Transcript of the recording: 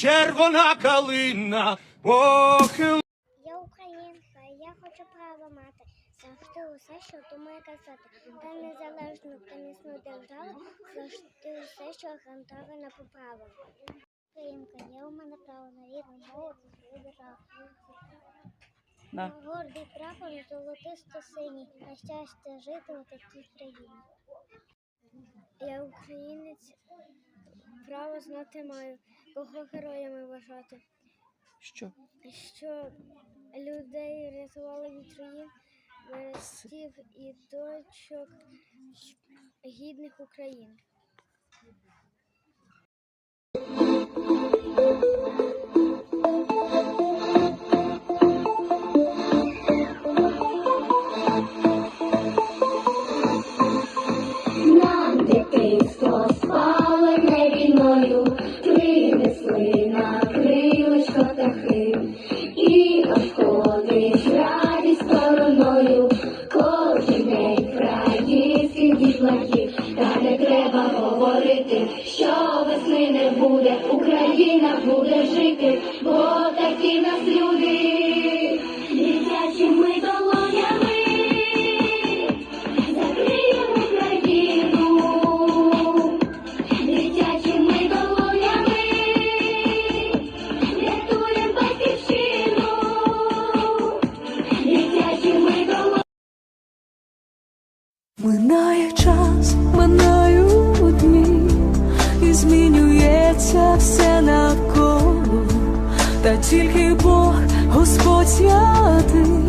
червона калина похил. Я українка, я хочу право мати. Завжди усе, що думає казати. Та незалежну та міцну державу, завжди усе, що гарантовано по праву. Українка, є у мене право на рідну мову свою державу. Да. На гордий прапор золотисто-синій, на щастя жити у такій країні. Я українець, знати маю, кого героями вважати. Що? що людей рятували від троїв, верестів і дочок гідних України. Крилечко птахи, і обходиш радість стороною, кожен день радістів дітлахів, та не треба говорити, що весни не буде, Україна буде жити, Минає час, минають дні, і змінюється все навколо, та тільки Бог, Господь святий,